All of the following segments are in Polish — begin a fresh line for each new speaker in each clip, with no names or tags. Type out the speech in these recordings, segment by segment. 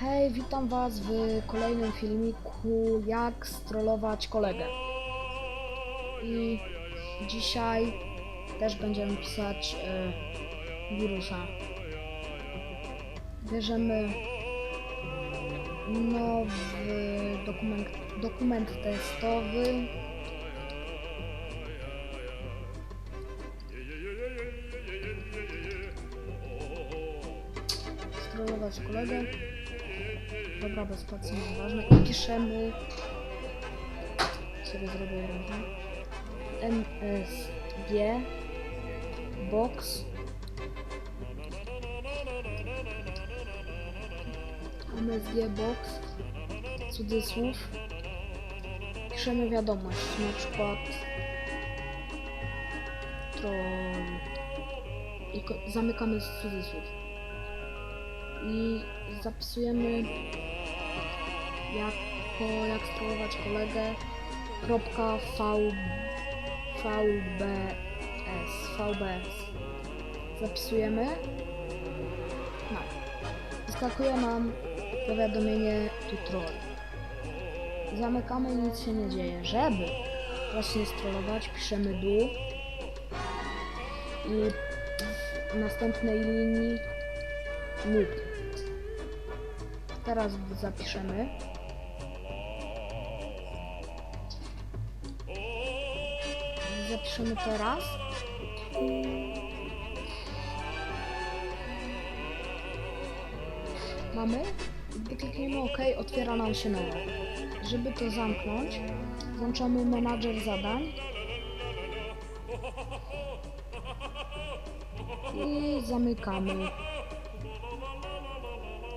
Hej, witam was w kolejnym filmiku jak strollować kolegę. I dzisiaj też będziemy pisać e, wirusa. Bierzemy nowy dokument, dokument testowy. Strollować kolegę. Dobra, bez spacji nieważne. I piszemy sobie zrobię razem. MSG box. MSG box. Cudzysłów. Piszemy wiadomość. Na przykład troll. I zamykamy cudzysłów. I zapisujemy jako jak strollować kolegę. Kropka v vbs vbs zapisujemy. No wyskakuje nam powiadomienie tutorial. Zamykamy i nic się nie dzieje. Żeby właśnie strollować piszemy dół i w następnej linii noob teraz zapiszemy zapiszemy teraz. Mamy. Gdy klikniemy OK otwiera nam się nowe żeby to zamknąć włączamy menadżer zadań. I zamykamy.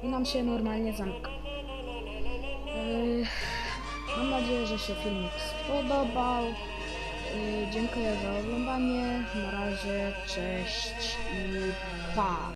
I nam się normalnie zamyka. Yy, Mam nadzieję, że się filmik spodobał. Dziękuję za oglądanie. Na razie, cześć i pa!